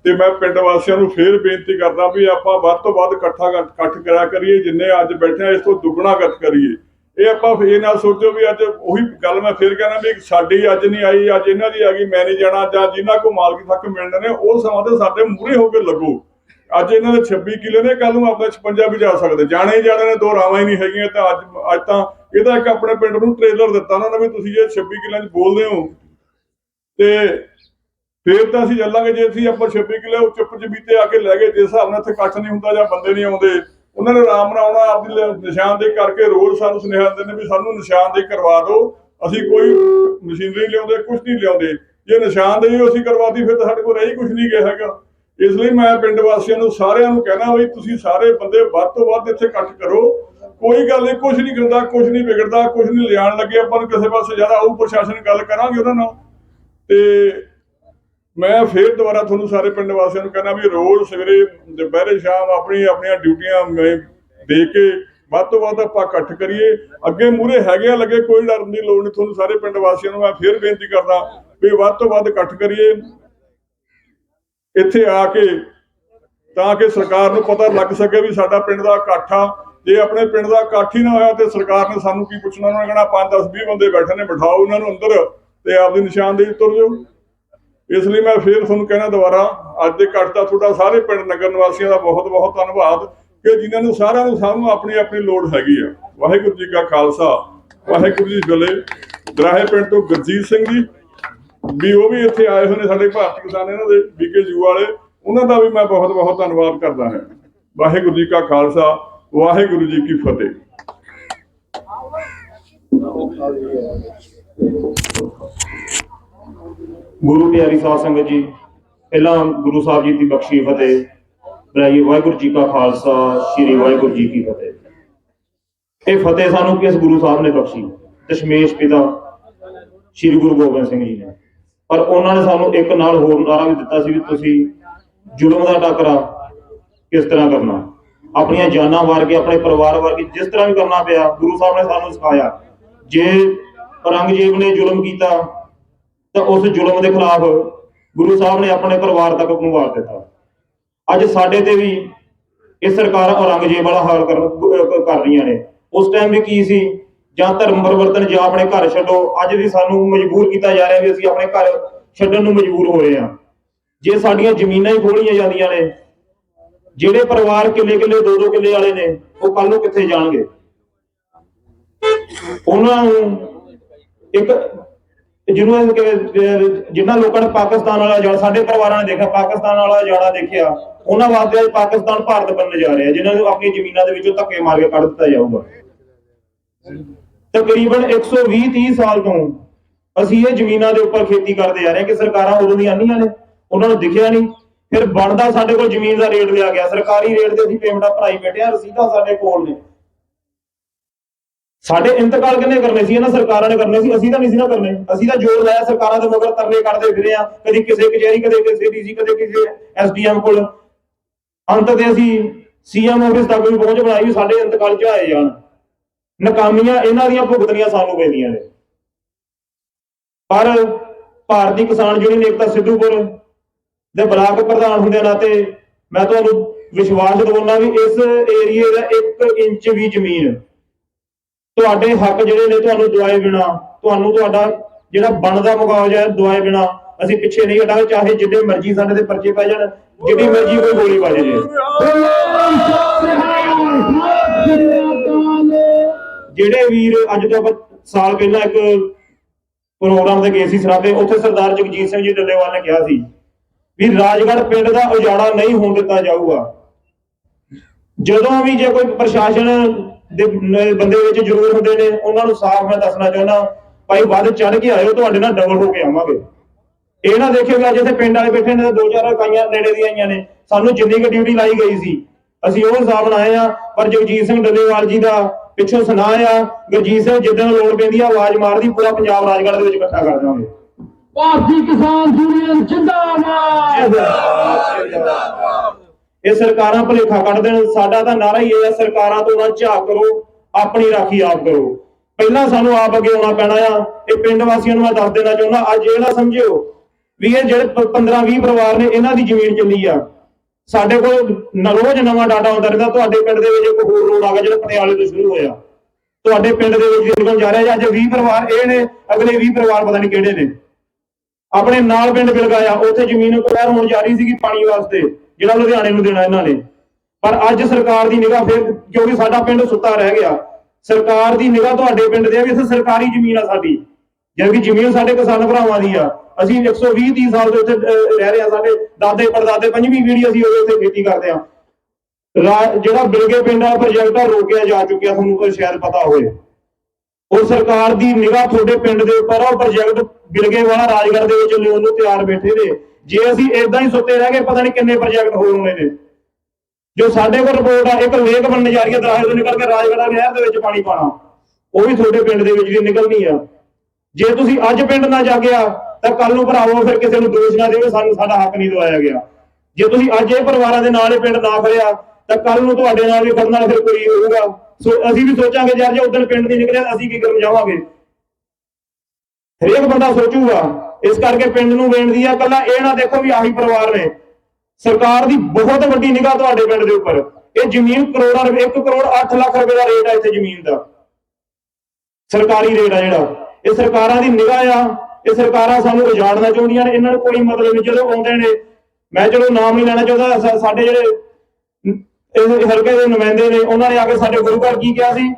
ਤੇ ਮੈਂ ਪਿੰਡ ਵਾਸੀਆਂ ਨੂੰ ਫੇਰ ਬੇਨਤੀ ਕਰਦਾ ਵੀ ਆਪਾਂ ਵੱਧ ਤੋਂ ਵੱਧ ਇਕੱਠਾ ਇਕੱਠ ਕਰਿਆ ਕਰੀਏ, ਜਿੰਨੇ ਅੱਜ ਬੈਠੇ ਆ, ਇਸ ਤੋਂ ਦੁੱਗਣਾ ਇਕੱਠ ਕਰੀਏ। ਇਹ ਆਪਾਂ ਫੇਰ ਨਾਲ ਸੋਚੋ ਵੀ ਅੱਜ ਉਹੀ ਗੱਲ ਮੈਂ ਫੇਰ ਕਹਿਣਾ ਵੀ ਸਾਡੀ ਅੱਜ ਨਹੀਂ ਆਈ, ਅੱਜ ਇਹਨਾਂ ਦੀ ਆ ਗਈ, ਮੈਂ ਨਹੀਂ ਜਾਣਾ, ਜਾਂ ਜਿਨ੍ਹਾਂ ਕੋ ਮਾਲਕੀ ਤੱਕ ਮਿਲਣੇ ਨੇ, ਉਹ ਸਮਾਂ ਤੇ ਸਾਡੇ ਮੂਹਰੇ ਹੋ ਕੇ ਲੱਗੋ। ਅੱਜ ਇਹਨਾਂ ਦੇ 26 ਕਿਲੇ ਨੇ ਕੱਲ ਨੂੰ ਆਪਣਾ 56 ਵੀ ਜਾ ਸਕਦੇ, ਜਾਣੇ ਹੀ ਜਾਣੇ ਨੇ, ਦੋ ਰਾਵਾਂ ਹੀ ਨਹੀਂ ਹੈਗੀਆਂ, ਤਾਂ ਅੱਜ ਅੱਜ ਤਾਂ ਇਹਦਾ ਇੱਕ ਆਪਣੇ ਪਿੰਡ ਨੂੰ ਟ੍ਰੇਲਰ ਦਿੱਤਾ ਉਹਨਾਂ ਨੇ ਵੀ ਤੁਸੀਂ ਜੇ 26 ਕਿਲਿਆਂ 'ਚ ਬੋਲਦੇ ਹੋ। ਤੇ ਫੇਰ ਤਾਂ ਅਸੀਂ ਚੱਲਾਂਗੇ, ਜੇ ਅਸੀਂ ਆਪਾਂ 26 ਕਿਲੇ ਉਹ ਚੁੱਪ ਚਬੀਤੇ ਆ ਕੇ ਲੈ ਗਏ, ਜਿਸ ਹਿਸਾਬ ਨਾਲ ਇੱਥੇ ਇਕੱਠ ਨਹੀਂ ਹੁੰਦਾ ਜਾਂ ਬੰਦੇ ਨਹੀਂ ਆਉਂਦੇ ਉਹਨਾਂ ਨੇ ਆਰਾਮ ਨਾਲ ਆਉਣਾ ਆਪਦੀ ਨਿਸ਼ਾਨਦੇਹੀ ਕਰਕੇ ਰੋਜ਼ ਸਾਨੂੰ ਸੁਨੇਹਾ ਦਿੰਦੇ ਨੇ ਵੀ ਸਾਨੂੰ ਨਿਸ਼ਾਨਦੇਹੀ ਕਰਵਾ ਦਿਓ। ਅਸੀਂ ਕੋਈ ਮਸ਼ੀਨਰੀ ਲਿਆਉਂਦੇ ਕੁਝ ਨਹੀਂ ਲਿਆਉਂਦੇ। ਜੇ ਨਿਸ਼ਾਨਦੇਹੀ ਅਸੀਂ ਕਰਵਾਤੀ, ਫਿਰ ਸਾਡੇ ਕੋਲ ਰਹੀ ਕੁਝ ਨਹੀਂ ਗਿਆ ਹੈਗਾ। ਇਸ ਲਈ ਮੈਂ ਪਿੰਡ ਵਾਸੀਆਂ ਨੂੰ ਸਾਰਿਆਂ ਨੂੰ ਕਹਿਣਾ ਵੀ ਤੁਸੀਂ ਸਾਰੇ ਬੰਦੇ ਵੱਧ ਤੋਂ ਵੱਧ ਇੱਥੇ ਇਕੱਠ ਕਰੋ। ਕੋਈ ਗੱਲ ਨਹੀਂ ਕੁਝ ਨਹੀਂ ਕਰਦਾ ਕੁਝ ਨਹੀਂ ਵਿਗੜਦਾ ਕੁਝ ਨਹੀਂ ਲਿਆਣ ਲੱਗੇ। ਆਪਾਂ ਨੂੰ ਕਿਸੇ ਪਾਸੇ ਜ਼ਿਆਦਾ ਆਊ ਪ੍ਰਸ਼ਾਸਨ ਗੱਲ ਕਰਾਂਗੇ ਉਹਨਾਂ ਨਾਲ। ਤੇ ਮੈਂ ਫੇਰ ਦੁਬਾਰਾ ਤੁਹਾਨੂੰ ਸਾਰੇ ਪਿੰਡ ਵਾਸੀਆਂ ਨੂੰ ਕਹਿੰਦਾ ਵੀ ਰੋਜ਼ ਸਵੇਰੇ ਦੁਪਹਿਰੇ ਸ਼ਾਮ ਆਪਣੀ ਆਪਣੀਆਂ ਡਿਊਟੀਆਂ ਮੈਂ ਦੇ ਕੇ ਵੱਧ ਤੋਂ ਵੱਧ ਆਪਾਂ ਇਕੱਠ ਕਰੀਏ। ਅੱਗੇ ਮੂਰੇ ਹੈਗੇ ਆ, ਲੱਗੇ ਕੋਈ ਡਰਨ ਦੀ ਲੋੜ ਨਹੀਂ। ਤੁਹਾਨੂੰ ਸਾਰੇ ਪਿੰਡ ਵਾਸੀਆਂ ਨੂੰ ਮੈਂ ਫੇਰ ਬੇਨਤੀ ਕਰਦਾ ਵੀ ਵੱਧ ਤੋਂ ਵੱਧ ਇਕੱਠ ਕਰੀਏ। ਇੱਥੇ ਆ ਕੇ ਤਾਂ ਕਿ ਸਰਕਾਰ ਨੂੰ ਪਤਾ ਲੱਗ ਸਕੇ ਵੀ ਸਾਡਾ ਪਿੰਡ ਦਾ ਇਕੱਠ ਆ। ਜੇ ਆਪਣੇ ਪਿੰਡ ਦਾ ਇਕੱਠ ਹੀ ਨਾ ਹੋਇਆ ਤੇ ਸਰਕਾਰ ਨੇ ਸਾਨੂੰ ਕੀ ਪੁੱਛਣਾ? ਉਹਨਾਂ ਨੇ ਕਹਿਣਾ 5 10 20 ਬੰਦੇ ਬੈਠੇ ਨੇ, ਬਿਠਾਓ ਉਹਨਾਂ ਨੂੰ ਅੰਦਰ ਤੇ ਆਪਦੀ ਨਿਸ਼ਾਨਦੇਹੀ ਤੁਰ ਜਾਓ। ਇਸ ਲਈ ਮੈਂ ਫੇਰ ਤੁਹਾਨੂੰ ਕਹਿਣਾ ਦੁਬਾਰਾ, ਅੱਜ ਦੇ ਇਕੱਠ ਦਾ ਤੁਹਾਡਾ ਸਾਰੇ ਪਿੰਡ ਨਗਰ ਨਿਵਾਸੀਆਂ ਦਾ ਬਹੁਤ ਬਹੁਤ ਧੰਨਵਾਦ ਕਿ ਜਿਨ੍ਹਾਂ ਨੂੰ ਸਾਰਿਆਂ ਨੂੰ ਸਾਨੂੰ ਆਪਣੀ ਆਪਣੀ ਲੋੜ ਹੈਗੀ ਆ। ਵਾਹਿਗੁਰੂ ਜੀ ਕਾ ਖਾਲਸਾ, ਵਾਹਿਗੁਰੂ ਜੀ ਫਤਿਹ। ਦਰਾਹੇ ਪਿੰਡ ਤੋਂ ਗੁਰਜੀਤ ਸਿੰਘ ਜੀ, ਵੀ ਉਹ ਵੀ ਇੱਥੇ ਆਏ ਹੋਏ ਨੇ ਸਾਡੇ ਭਾਰਤੀ ਕਿਸਾਨ ਇਹਨਾਂ ਦੇ, ਬੀਕੇ ਜੂ ਵਾਲੇ, ਉਹਨਾਂ ਦਾ ਵੀ ਮੈਂ ਬਹੁਤ ਬਹੁਤ ਧੰਨਵਾਦ ਕਰਦਾ ਹਾਂ। ਵਾਹਿਗੁਰੂ ਜੀ ਕਾ ਖਾਲਸਾ, ਵਾਹਿਗੁਰੂ ਜੀ ਕੀ ਫਤਿਹ। ਗੁਰੂ ਪਿਆਰੀ ਸਾਧ ਸੰਗਤ ਜੀ, ਪਹਿਲਾਂ ਗੁਰੂ ਸਾਹਿਬ ਜੀ ਦੀ ਬਖਸ਼ੀ ਫਤਿਹ ਬੁਲਾਈਏ ਵਾਹਿਗੁਰੂ ਜੀ ਕਾ ਖਾਲਸਾ, ਸ੍ਰੀ ਵਾਹਿਗੁਰੂ ਜੀ ਕੀ ਫਤਿਹ। ਇਹ ਫਤਿਹ ਸਾਨੂੰ ਕਿਸ ਗੁਰੂ ਸਾਹਿਬ ਨੇ ਬਖਸ਼ੀ? ਦਸ਼ਮੇਸ਼ ਪਿਤਾ ਸ੍ਰੀ ਗੁਰੂ ਗੋਬਿੰਦ ਸਿੰਘ ਜੀ ਨੇ। ਪਰ ਉਹਨਾਂ ਨੇ ਸਾਨੂੰ ਇੱਕ ਨਾਲ ਹੋਰ ਨਾਰਾ ਵੀ ਦਿੱਤਾ ਸੀ ਵੀ ਤੁਸੀਂ ਜ਼ੁਲਮ ਦਾ ਟਾਕਰਾ ਕਿਸ ਤਰ੍ਹਾਂ ਕਰਨਾ? ਆਪਣੀਆਂ ਜਾਨਾਂ ਵਾਰ ਕੇ ਆਪਣੇ ਪਰਿਵਾਰ ਵਾਰ ਕੇ ਜਿਸ ਤਰ੍ਹਾਂ ਵੀ ਕਰਨਾ ਪਿਆ, ਗੁਰੂ ਸਾਹਿਬ ਨੇ ਸਾਨੂੰ ਸਿਖਾਇਆ। ਜੇ ਔਰੰਗਜ਼ੇਬ ਨੇ ਜ਼ੁਲਮ ਕੀਤਾ ਤਾਂ ਉਸ ਜ਼ੁਲਮ ਦੇ ਖਿਲਾਫ ਗੁਰੂ ਸਾਹਿਬ ਨੇ ਆਪਣੇ ਪਰਿਵਾਰ ਤੱਕ ਨੂੰ ਦਿੱਤਾ। ਅੱਜ ਸਾਡੇ ਤੇ ਵੀ ਇਹ ਸਰਕਾਰਾਂ ਔਰੰਗਜ਼ੇਬ ਵਾਲਾ ਹਾਲ ਕਰਨ ਕਰ ਰਹੀਆਂ ਨੇ। ਉਸ ਟਾਈਮ ਵੀ ਕੀ ਸੀ? ਜਾਂ ਧਰਮ ਪਰਿਵਰਤਨ ਜਾਂ ਆਪਣੇ ਘਰ ਛੱਡੋ, ਅੱਜ ਵੀ ਸਾਨੂੰ ਮਜਬੂਰ ਕੀਤਾ ਜਾ ਰਿਹਾ ਵੀ ਅਸੀਂ ਆਪਣੇ ਘਰ ਛੱਡਣ ਨੂੰ ਮਜਬੂਰ ਹੋ ਰਹੇ ਹਾਂ। ਜੇ ਸਾਡੀਆਂ ਜ਼ਮੀਨਾਂ ਹੀ ਖੋਲੀਆਂ ਜਾਂਦੀਆਂ ਨੇ, ਜਿਹੜੇ ਪਰਿਵਾਰ ਕਿੱਲੇ ਕਿੱਲੇ ਦੋ ਦੋ ਕਿੱਲੇ ਵਾਲੇ ਨੇ, ਉਹ ਕੱਲ ਨੂੰ ਕਿੱਥੇ ਜਾਣਗੇ? ਉਹਨਾਂ ਨੂੰ ਇੱਕ ਜਿਹਨੂੰ ਇਹ ਕਿ- ਜਿਨ੍ਹਾਂ ਲੋਕਾਂ ਨੇ ਪਾਕਿਸਤਾਨ ਵਾਲਾ ਜਾਣਾ, ਸਾਡੇ ਪਰਿਵਾਰਾਂ ਨੇ ਦੇਖਿਆ, ਪਾਕਿਸਤਾਨ ਵਾਲਾ ਜਾਣਾ ਦੇਖਿਆ, ਉਹਨਾਂ ਵਾਸਤੇ ਅੱਜ ਪਾਕਿਸਤਾਨ ਭਾਰਤ ਬਣਨ ਜਾ ਰਿਹਾ ਜਿਨ੍ਹਾਂ ਨੂੰ ਆਪਣੀ ਜ਼ਮੀਨਾਂ ਦੇ ਵਿੱਚੋਂ ਧੱਕੇ ਮਾਰ ਕੇ ਕੱਢ ਦਿੱਤਾ ਜਾਊਗਾ। ਤਕਰੀਬਨ 120 30 ਸਾਲ ਤੋਂ ਅਸੀਂ ਇਹ ਜ਼ਮੀਨਾਂ ਦੇ ਉੱਪਰ ਖੇਤੀ ਕਰਦੇ ਆ ਰਹੇ ਕਿ ਸਰਕਾਰਾਂ ਉਦੋਂ ਦੀਆਂ ਆਂਦੀਆਂ ਨੇ, ਉਹਨਾਂ ਨੂੰ ਦਿਖਿਆ ਨਹੀਂ। ਫਿਰ ਬਣਦਾ ਸਾਡੇ ਕੋਲ ਜ਼ਮੀਨ ਦਾ ਰੇਟ ਲਿਆ ਗਿਆ, ਸਰਕਾਰੀ ਰੇਟ ਤੇ ਅਸੀਂ ਪੇਮੈਂਟਾਂ ਭਰਾਈ ਆ, ਰਸੀਦਾਂ ਸਾਡੇ ਕੋਲ ਨੇ। ਸਾਡੇ ਇੰਤਕਾਲ ਕਿੰਨੇ ਕਰਨੇ ਸੀ? ਇਹਨਾਂ ਸਰਕਾਰਾਂ ਨੇ ਕਰਨੇ ਸੀ। ਅਸੀਂ ਤਾਂ ਨਹੀਂ ਸੀ ਨਾ ਕਰਨੇ। ਅਸੀਂ ਤਾਂ ਜ਼ੋਰ ਲਾਇਆ ਸਰਕਾਰਾਂ ਦੇ ਮਗਰ ਤਰਲੇ ਕੱਢਦੇ ਫਿਰੇ ਆ। ਕਦੀ ਕਿਸੇ ਕਚਹਿਰੀ, ਕਦੇ ਕਿਸੇ ਡੀਸੀ, ਕਦੇ ਕਿਸੇ ਐਸਡੀਐਮ ਕੋਲ। ਅੰਤ ਤੇ ਅਸੀਂ ਸੀਐਮ ਆਫਿਸ ਤੱਕ ਵੀ ਪਹੁੰਚ ਬਣਾਈ ਵੀ ਸਾਡੇ ਇੰਤਕਾਲ ਚ ਆਏ ਜਾਣ। ਨਕਾਮੀਆਂ ਇਹਨਾਂ ਦੀਆਂ ਭੁਗਤਣੀਆਂ ਸਾਨੂੰ ਪੈਂਦੀਆਂ ਨੇ। ਪਰ ਭਾਰਤੀ ਕਿਸਾਨ ਯੂਨੀਅਨ ਏਕਤਾ ਸਿੱਧੂਪੁਰ ਦੇ ਬਲਾਕ ਪ੍ਰਧਾਨ ਹੁੰਦੇ ਨਾਤੇ ਮੈਂ ਤੁਹਾਨੂੰ ਵਿਸ਼ਵਾਸ ਦਿਵਾਉਣਾ ਵੀ ਇਸ ਏਰੀਏ ਦਾ 1 ਇੰਚ ਵੀ ਜ਼ਮੀਨ ਤੁਹਾਡੇ ਹੱਕ ਜਿਹੜੇ ਨੇ ਤੁਹਾਨੂੰ ਦਵਾਏ ਬਿਨਾ, ਤੁਹਾਨੂੰ ਤੁਹਾਡਾ ਜਿਹੜਾ ਬਣਦਾ ਮੁਆਵਜ਼ਾ ਹੈ, ਦਵਾਏ ਬਿਨਾ ਅਸੀਂ ਪਿੱਛੇ ਨਹੀਂ ਹਟਾਂਗੇ, ਚਾਹੇ ਜਿੱਡੇ ਮਰਜ਼ੀ ਸਾਡੇ ਤੇ ਪਰਚੇ ਪੈ ਜਾਣ ਜਿੱਡੀ ਮਰਜ਼ੀ ਕੋਈ ਗੋਲੀ ਵੱਜ ਜੇ। ਜਿਹੜੇ ਵੀਰ ਅੱਜ ਤੋਂ ਆਪਾਂ ਸਾਲ ਪਹਿਲਾਂ ਇੱਕ ਪ੍ਰੋਗਰਾਮ ਤੇ ਗਏ ਸੀ ਸਰਾਪੇ ਉੱਥੇ ਸਰਦਾਰ ਜਗਜੀਤ ਸਿੰਘ ਜੀ ਡੱਲੇਵਾਲ ਨੇ ਕਿਹਾ ਸੀ ਵੀ ਰਾਜਗੜ੍ਹ ਪਿੰਡ ਦਾ ਉਜਾੜਾ ਨਹੀਂ ਹੋਣ ਦਿੱਤਾ ਜਾਊਗਾ। ਜਦੋਂ ਵੀ ਜੇ ਕੋਈ ਪ੍ਰਸ਼ਾਸਨ ਦੇ ਬੰਦੇ ਵਿੱਚ ਜ਼ਰੂਰ ਹੁੰਦੇ ਨੇ ਉਹਨਾਂ ਨੂੰ ਸਾਫ਼ ਮੈਂ ਦੱਸਣਾ ਚਾਹੁੰਦਾ ਭਾਈ ਵੱਧ ਚੜ ਕੇ ਆਇਓ ਤੁਹਾਡੇ ਨਾਲ ਡਬਲ ਹੋ ਕੇ ਆਵਾਂਗੇ। ਇਹ ਨਾ ਦੇਖਿਓ ਅੱਜ ਇੱਥੇ ਪਿੰਡ ਵਾਲੇ ਬੈਠੇ ਨੇ ਦੋ ਚਾਰ ਇਕਾਈਆਂ ਨੇੜੇ ਦੀਆਂ ਆਈਆਂ ਨੇ ਸਾਨੂੰ ਜਿੰਨੀ ਕੁ ਡਿਊਟੀ ਲਾਈ ਗਈ ਸੀ ਅਸੀਂ ਉਹ ਹਿਸਾਬ ਨਾਲ ਆਏ ਆ ਪਰ ਜਗਜੀਤ ਸਿੰਘ ਡੱਲੇਵਾਲ ਜੀ ਦਾ ਪਿੱਛੋਂ ਸੁਣਾ ਆ ਗੁਰਜੀਤ ਸਿੰਘ ਜਿੱਦਣ ਲੋੜ ਪੈਂਦੀ ਆ ਆਵਾਜ਼ ਮਾਰਦੀ ਪੂਰਾ ਪੰਜਾਬ ਰਾਜਗੜ੍ਹ ਦੇ ਵਿੱਚ ਇਕੱਠਾ ਕਰ ਦਾਂਗੇ ਭਾਰਤੀ ਕਿਸਾਨ ਯੂਨੀਅਨ ਜਿੰਦਾਬਾਦ। ਇਹ ਸਰਕਾਰਾਂ ਭੁਲੇਖਾ ਕੱਢ ਦੇਣ, ਸਾਡਾ ਤਾਂ ਨਾਰਾ ਹੀ ਇਹ ਹੈ ਸਰਕਾਰਾਂ ਤੋਂ ਨਾ ਝਾਕ ਕਰੋ, ਆਪਣੀ ਰਾਖੀ ਆਪ ਕਰੋ। ਪਹਿਲਾਂ ਸਾਨੂੰ ਆਪ ਅੱਗੇ ਆਉਣਾ ਪੈਣਾ ਆ, ਇਹ ਪਿੰਡ ਵਾਸੀਆਂ ਨੂੰ ਮੈਂ ਦੱਸ ਦੇਣਾ ਚਾਹੁੰਦਾ, ਅੱਜ ਇਹ ਨਾ ਸਮਝਿਓ ਵੀ ਇਹ ਜਿਹੜੇ 15 20 ਪਰਿਵਾਰ ਨੇ, ਇਹਨਾਂ ਦੀ ਜ਼ਮੀਨ ਚੱਲੀ ਆ। ਸਾਡੇ ਕੋਲ ਰੋਜ਼ ਨਵਾਂ ਡਾਟਾ ਆਉਂਦਾ ਰਹਿੰਦਾ, ਤੁਹਾਡੇ ਪਿੰਡ ਦੇ ਵਿੱਚ ਇੱਕ ਹੋਰ ਰੋਡ ਆ ਗਿਆ, ਜਿਹੜਾ ਪਟਿਆਲੇ ਤੋਂ ਸ਼ੁਰੂ ਹੋਇਆ। ਤੁਹਾਡੇ ਪਿੰਡ ਦੇ ਵਿੱਚ ਨਿਕਲ ਜਾ ਰਿਹਾ ਜੀ। ਅੱਜ 20 ਪਰਿਵਾਰ, ਇਹ ਨੇ, ਅਗਲੇ 20 ਪਰਿਵਾਰ ਪਤਾ ਨਹੀਂ ਕਿਹੜੇ ਨੇ। ਆਪਣੇ ਨਾਲ ਪਿੰਡ ਬਿਲਗਾਇਆ, ਉੱਥੇ ਜ਼ਮੀਨ ਅਕਵਾਇਰ ਹੋਣ ਜਾ ਰਹੀ ਸੀਗੀ ਪਾਣੀ ਵਾਸਤੇ। ਜਿਹੜਾ ਲੁਧਿਆਣੇ ਨੂੰ ਦੇਣਾ ਇਹਨਾਂ ਨੇ। ਪਰ ਅੱਜ ਸਰਕਾਰ ਦੀ ਨਿਗਾਹ ਫਿਰ ਕਿਉਂਕਿ ਸਾਡਾ ਪਿੰਡ ਸੁੱਤਾ ਰਹਿ ਗਿਆ, ਸਰਕਾਰ ਦੀ ਨਿਗਾਹ ਤੁਹਾਡੇ ਪਿੰਡ ਦੇ ਆ ਵੀ ਇੱਥੇ ਸਰਕਾਰੀ ਜ਼ਮੀਨ ਆ ਸਾਡੀ। ਜਦਕਿ ਜ਼ਮੀਨ ਸਾਡੇ ਕਿਸਾਨ ਭਰਾਵਾਂ ਦੀ ਆ। ਅਸੀਂ 120 30 ਸਾਲ ਤੋਂ ਇੱਥੇ ਰਹਿ ਰਹੇ ਆ ਸਾਡੇ ਦਾਦੇ, ਪੜਦਾਦੇ, ਪੰਜਵੀਂ ਪੀੜ੍ਹੀ ਅਸੀਂ ਉਦੋਂ ਇੱਥੇ ਖੇਤੀ ਕਰਦੇ ਆ। ਜਿਹੜਾ ਬਿਲਗੇ ਪਿੰਡ ਆ ਪ੍ਰੋਜੈਕਟ ਆ, ਰੋਕਿਆ ਜਾ ਚੁੱਕਿਆ ਤੁਹਾਨੂੰ ਸ਼ਾਇਦ ਪਤਾ ਹੋਵੇ। ਉਹ ਸਰਕਾਰ ਦੀ ਨਿਗਾਹ ਤੁਹਾਡੇ ਪਿੰਡ ਦੇ ਉੱਪਰ ਆ, ਉਹ ਪ੍ਰੋਜੈਕਟ ਬਿਲਗੇ ਵਾਲਾ ਰਾਜਗੜ੍ਹ ਦੇ ਵਿੱਚ ਲਿਆਉਣ ਨੂੰ ਤਿਆਰ ਬੈਠੇ ਨੇ। ਜੇ ਅਸੀਂ ਇਦਾਂ ਹੀ ਸੁੱਤੇ ਰਹਿ ਗਏ, ਪਤਾ ਨਹੀਂ ਕਿੰਨੇ ਪ੍ਰੋਜੈਕਟ ਹੋਰ ਹੋਣੇ ਨੇ। ਜੋ ਸਾਡੇ ਕੋਲ ਰਿਪੋਰਟ ਆ, ਇੱਕ ਲੇਕ ਬਣਨ ਜਾ ਰਹੀ ਹੈ ਦਰਾਹੇ ਤੋਂ ਨਿਕਲ ਕੇ ਰਾਜਗੜ੍ਹ ਨਹਿਰ ਦੇ ਵਿੱਚ ਪਾਣੀ ਪਾਣਾ ਉਹ ਵੀ ਤੁਹਾਡੇ ਪਿੰਡ ਦੇ ਵਿੱਚ ਦੀ ਨਿਕਲਣੀ ਆ। ਜੇ ਤੁਸੀਂ ਅੱਜ ਪਿੰਡ ਨਾ ਜਾਗਿਆ, ਤਾਂ ਕੱਲ ਨੂੰ ਭਰਾਵੋ, ਫਿਰ ਕਿਸੇ ਨੂੰ ਦੋਸ਼ ਨਾ ਦੇਵੇ, ਸਾਨੂੰ ਸਾਡਾ ਹੱਕ ਨਹੀਂ ਦਵਾਇਆ ਗਿਆ। ਜੇ ਤੁਸੀਂ ਅੱਜ ਇਹ ਪਰਿਵਾਰਾਂ ਦੇ ਨਾਲ ਇਹ ਪਿੰਡ ਨਾ ਖੜਿਆ ਤਾਂ ਕੱਲ ਨੂੰ ਤੁਹਾਡੇ ਨਾਲ ਵੀ ਖੜਨਾ ਫਿਰ ਕੋਈ ਹੋਊਗਾ। ਸੋ ਅਸੀਂ ਵੀ ਸੋਚਾਂਗੇ, ਯਾਰ ਜੇ ਉਦੋਂ ਪਿੰਡ ਨਹੀਂ ਨਿਕਲਿਆ ਅਸੀਂ ਕੀ ਕਰਨ ਜਾਵਾਂਗੇ? ਹਰੇਕ ਬੰਦਾ ਸੋਚੂਗਾ ਇਸ ਕਰਕੇ ਪਿੰਡ ਨੂੰ ਬੇਨਤੀ ਆ ਕੱਲਾ ਇਹ ਨਾ ਦੇਖੋ ਵੀ ਆਹੀ ਪਰਿਵਾਰ ਨੇ। ਸਰਕਾਰ ਦੀ ਬਹੁਤ ਵੱਡੀ ਨਿਗਾਹ ਤੁਹਾਡੇ ਪਿੰਡ ਦੇ ਉੱਪਰ। ਇਹ ਜ਼ਮੀਨ ਕਰੋੜਾਂ ਰੁਪਏ 1 ਕਰੋੜ 8 ਲੱਖ ਰੁਪਏ ਦਾ ਰੇਟ ਆ ਇੱਥੇ ਜ਼ਮੀਨ ਦਾ। ਸਰਕਾਰੀ ਰੇਟ ਆ ਜਿਹੜਾ। ਇਹ ਸਰਕਾਰਾਂ ਦੀ ਨਿਗਾਹ ਆ। ਇਹ ਸਰਕਾਰਾਂ ਸਾਨੂੰ ਉਜਾੜਨਾ ਚਾਹੁੰਦੀਆਂ ਨੇ। ਇਹਨਾਂ ਨੂੰ ਕੋਈ ਮਤਲਬ ਨਹੀਂ, ਜਦੋਂ ਆਉਂਦੇ ਨੇ, ਮੈਂ ਚਲੋ ਨਾਮ ਨਹੀਂ ਲੈਣਾ ਚਾਹੁੰਦਾ ਸਾਡੇ ਜਿਹੜੇ ਇਹ ਹਲਕੇ ਦੇ ਨੁਮਾਇੰਦੇ ਨੇ, ਉਹਨਾਂ ਨੇ ਆ ਕੇ ਸਾਡੇ ਗੁਰੂ ਘਰ ਕੀ ਕਿਹਾ ਸੀ?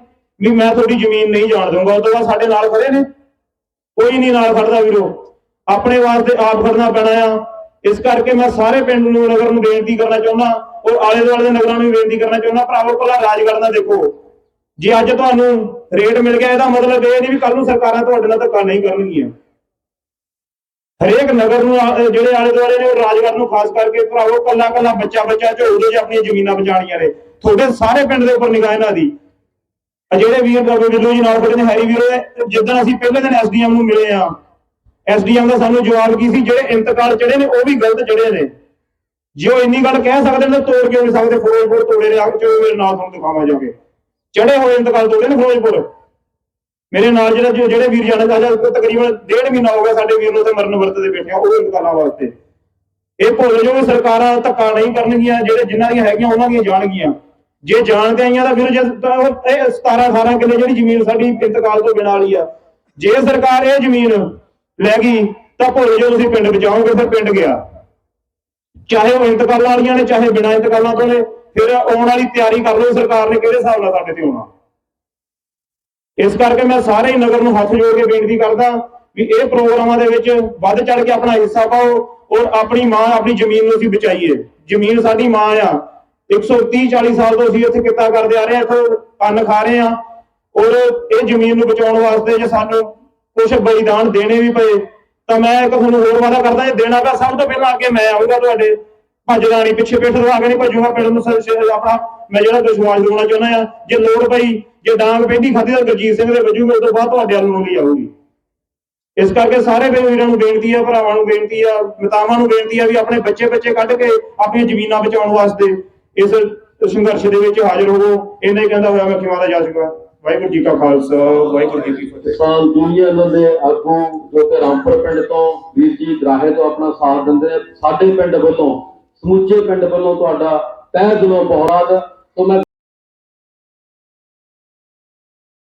ਵੀ ਮੈਂ ਤੁਹਾਡੀ ਜ਼ਮੀਨ ਨਹੀਂ ਜਾਣ ਦਊਂਗਾ। ਉਹ ਤੋਂ ਬਾਅਦ ਸਾਡੇ ਨਾਲ ਖੜੇ ਨੇ। ਕੋਈ ਨਹੀਂ ਨਾਲ ਖੜਦਾ ਵੀਰੋ। ਆਪਣੇ ਵਾਸਤੇ ਆਪ ਖੜਨਾ ਪੈਣਾ ਆ। ਇਸ ਕਰਕੇ ਮੈਂ ਸਾਰੇ ਪਿੰਡ ਨੂੰ ਨਗਰ ਨੂੰ ਬੇਨਤੀ ਕਰਨਾ ਚਾਹੁੰਦਾ, ਔਰ ਆਲੇ ਦੁਆਲੇ ਦੇ ਨਗਰਾਂ ਨੂੰ ਵੀ ਬੇਨਤੀ ਕਰਨਾ ਚਾਹੁੰਦਾ, ਭਰਾਵੋ ਕੋਲਾ ਰਾਜਗੜ੍ਹ ਨਾ ਦੇਖੋ। ਜੇ ਅੱਜ ਤੁਹਾਨੂੰ ਰੇਟ ਮਿਲ ਗਿਆ, ਇਹਦਾ ਮਤਲਬ ਇਹ ਨਹੀਂ ਵੀ ਕੱਲ ਨੂੰ ਸਰਕਾਰਾਂ ਤੁਹਾਡੇ ਨਾਲ ਧੱਕਾ ਨਹੀਂ ਕਰਨਗੀਆਂ। ਹਰੇਕ ਨਗਰ ਨੂੰ ਜਿਹੜੇ ਆਲੇ ਦੁਆਲੇ ਨੇ ਉਹ ਰਾਜਗੜ੍ਹ ਨੂੰ ਖਾਸ ਕਰਕੇ, ਭਰਾਵੋ, ਕੱਲਾ ਕੱਲਾ ਬੱਚਾ ਬੱਚਾ ਝੋਲਦੇ ਚ ਆਪਣੀਆਂ ਜ਼ਮੀਨਾਂ ਬਚਾਣੀਆਂ ਨੇ। ਤੁਹਾਡੇ ਸਾਰੇ ਪਿੰਡ ਦੇ ਉੱਪਰ ਨਿਗਾਹ ਇਹਨਾਂ ਦੀ। ਆ ਜਿਹੜੇ ਵੀਰ ਬਾਬੇ ਬਿੱਲੂ ਜੀ ਨਾਲ ਖੜੇ ਨੇ, ਹੈਰੀ ਵੀਰ, ਜਿੱਦਣ ਅਸੀਂ ਪਹਿਲੇ ਦਿਨ ਐਸਡੀਐਮ ਨੂੰ ਮਿਲੇ ਆ ਐਸਡੀਐਮ ਦਾ ਸਾਨੂੰ ਜਵਾਬ ਕੀ ਸੀ? ਜਿਹੜੇ ਇੰਤਕਾਲ ਚੜੇ ਨੇ, ਉਹ ਵੀ ਗਲਤ ਚੜੇ ਨੇ। ਜੇ ਉਹ ਇੰਨੀ ਗੱਲ ਕਹਿ ਸਕਦੇ ਨੇ ਤੋੜ ਕਿਉਂ ਨਹੀਂ ਸਕਦੇ? ਫਿਰੋਜ਼ਪੁਰ ਤੋੜੇ ਨੇ ਆ ਕੇ ਮੇਰੇ ਨਾਲ ਤੁਹਾਨੂੰ ਦਿਖਾਵਾਂ ਜਾ ਚੜੇ ਹੋਏ ਇੰਤਕਾਲ ਤੋੜੇ ਨੇ ਫਿਰੋਜ਼ਪੁਰ। ਮੇਰੇ ਨਾਲ ਜਿਹੜਾ ਜੋ- ਜਿਹੜੇ ਵੀਰ ਜਾਣੇ ਅੱਜ ਤਕਰੀਬਨ ਡੇਢ ਮਹੀਨਾ ਹੋ ਗਿਆ ਸਾਡੇ ਵੀਰ ਨੂੰ ਤੇ ਮਰਨ ਵਰਤ ਦੇ ਬੈਠੇ ਉਹ ਇੰਤਕਾਲਾਂ ਵਾਸਤੇ। ਇਹ ਭੁੱਲ ਜੋ ਸਰਕਾਰਾਂ ਧੱਕਾ ਨਹੀਂ ਕਰਨਗੀਆਂ, ਜਿਹੜੇ ਜਿਨ੍ਹਾਂ ਦੀਆਂ ਹੈਗੀਆਂ, ਉਹਨਾਂ ਦੀਆਂ ਜਾਣਗੀਆਂ। ਜੇ ਜਾਣ ਕੇ ਆਈਆਂ ਤਾਂ ਫਿਰ ਜੇ ਇਹ 17 18 ਕਿੱਲੇ ਜਿਹੜੀ ਜ਼ਮੀਨ ਸਾਡੀ ਇੰਤਕਾਲ ਤੋਂ ਬਿਨਾਂ ਵਾਲੀ ਆ। ਜੇ ਸਰਕਾਰ ਇਹ ਜ਼ਮੀਨ ਲੈ ਗਈ, ਤਾਂ ਭੋਲੇ ਜੋ ਤੁਸੀਂ ਪਿੰਡ ਬਚਾਓਗੇ ਫਿਰ ਪਿੰਡ ਗਿਆ। ਚਾਹੇ ਉਹ ਇੰਤਕਾਲਾਂ ਵਾਲੀਆਂ ਨੇ, ਚਾਹੇ ਬਿਨਾਂ ਇੰਤਕਾਲਾਂ ਤੋਂ ਨੇ, ਫਿਰ ਆਉਣ ਵਾਲੀ ਤਿਆਰੀ ਕਰ ਲਓ, ਸਰਕਾਰ ਨੇ ਕਿਹੜੇ ਹਿਸਾਬ ਨਾਲ ਸਾਡੇ ਤੇ ਆਉਣਾ। ਇਸ ਕਰਕੇ ਮੈਂ ਸਾਰੇ ਨਗਰ ਨੂੰ ਹੱਥ ਜੋੜ ਕੇ ਬੇਨਤੀ ਕਰਦਾ ਵੀ ਇਹ ਪ੍ਰੋਗਰਾਮਾਂ ਦੇ ਵਿੱਚ ਵੱਧ ਚੜ ਕੇ ਆਪਣਾ ਹਿੱਸਾ ਪਾਓ ਔਰ ਆਪਣੀ ਮਾਂ, ਆਪਣੀ ਜ਼ਮੀਨ ਨੂੰ ਅਸੀਂ ਬਚਾਈਏ। ਜ਼ਮੀਨ ਸਾਡੀ ਮਾਂ ਆ। 130 40 ਸਾਲ ਤੋਂ ਅਸੀਂ ਇੱਥੇ ਕਿੱਤਾ ਕਰਦੇ ਆ ਰਹੇ ਹਾਂ ਇੱਥੋਂ ਅੰਨ ਖਾ ਰਹੇ ਹਾਂ ਔਰ ਇਹ ਜ਼ਮੀਨ ਨੂੰ ਬਚਾਉਣ ਵਾਸਤੇ ਜੇ ਸਾਨੂੰ ਕੁਝ ਬਲੀਦਾਨ ਦੇਣੇ ਵੀ ਪਏ, ਤਾਂ ਮੈਂ ਇੱਕ ਤੁਹਾਨੂੰ ਹੋਰ ਵਾਅਦਾ ਕਰਦਾ, ਇਹ ਦੇਣਾ ਪਿਆ ਸਭ ਤੋਂ ਪਹਿਲਾਂ ਅੱਗੇ ਮੈਂ ਆਊਂਗਾ ਤੁਹਾਡੇ ਭੱਜਦਾ ਨਹੀਂ ਪਿੱਛੇ ਪਿੱਠ ਤੋਂ ਆ ਨਹੀਂ, ਭੱਜੂਗਾ ਪਿੰਡ ਨੂੰ ਆਪਣਾ, ਮੈਂ ਜਿਹੜਾ ਵਿਸ਼ਵਾਸ ਦਿਵਾਉਣਾ ਚਾਹੁੰਦਾ ਆ ਜੇ ਲੋੜ ਪਈ, ਜੇ ਡਾਂਗ ਪੈਂਦੀ ਖਾਦੀ ਤਾਂ ਗੁਰਜੀਤ ਸਿੰਘ ਦੇ ਵਜੂਗੇ, ਉਸ ਤੋਂ ਬਾਅਦ ਤੁਹਾਡੇ ਵੱਲ ਨੂੰ ਵੀ ਆਊਗੀ। ਇਸ ਕਰਕੇ ਸਾਰੇ ਵੀਰਾਂ ਨੂੰ ਬੇਨਤੀ ਆ, ਭਰਾਵਾਂ ਨੂੰ ਬੇਨਤੀ ਆ, ਮਤਾਵਾਂ ਨੂੰ ਬੇਨਤੀ ਆ ਵੀ ਆਪਣੇ ਬੱਚੇ ਬੱਚੇ ਕੱਢ ਕੇ ਆਪਣੀਆਂ ਜ਼ਮੀਨਾਂ ਬਚਾਉਣ ਵਾਸਤੇ ਇਸ ਸੰਘਰਸ਼ ਦੇ ਵਿੱਚ ਹਾਜ਼ਰ ਹੋਵੋ ਇਹਨੇ ਕਹਿੰਦਾ ਹੋਇਆ ਮੈਂ ਖਿਮਾ ਦਾ ਜਾ ਚੁੱਕਾ ਵਾਹਿਗੁਰੂ ਜੀ ਕਾ ਖਾਲਸਾ, ਵਾਹਿਗੁਰੂ ਜੀ ਕੀ ਫਤਿਹ। ਕਿਸਾਨ ਯੂਨੀਅਨ ਦੇ ਆਗੂ ਜੋ ਕਿ ਰਾਮਪੁਰ ਪਿੰਡ ਤੋਂ, ਵੀਰ ਜੀ ਦਰਾਹੇ ਤੋਂ ਆਪਣਾ ਸਾਥ ਦਿੰਦੇ ਸਾਡੇ ਪਿੰਡ ਵੱਲੋਂ ਸਮੁੱਚੇ ਪਿੰਡ ਵੱਲੋਂ ਤੁਹਾਡਾ ਤਹਿ ਦਿਲੋਂ ਬਹੁਤ ਸੋ ਮੈਂ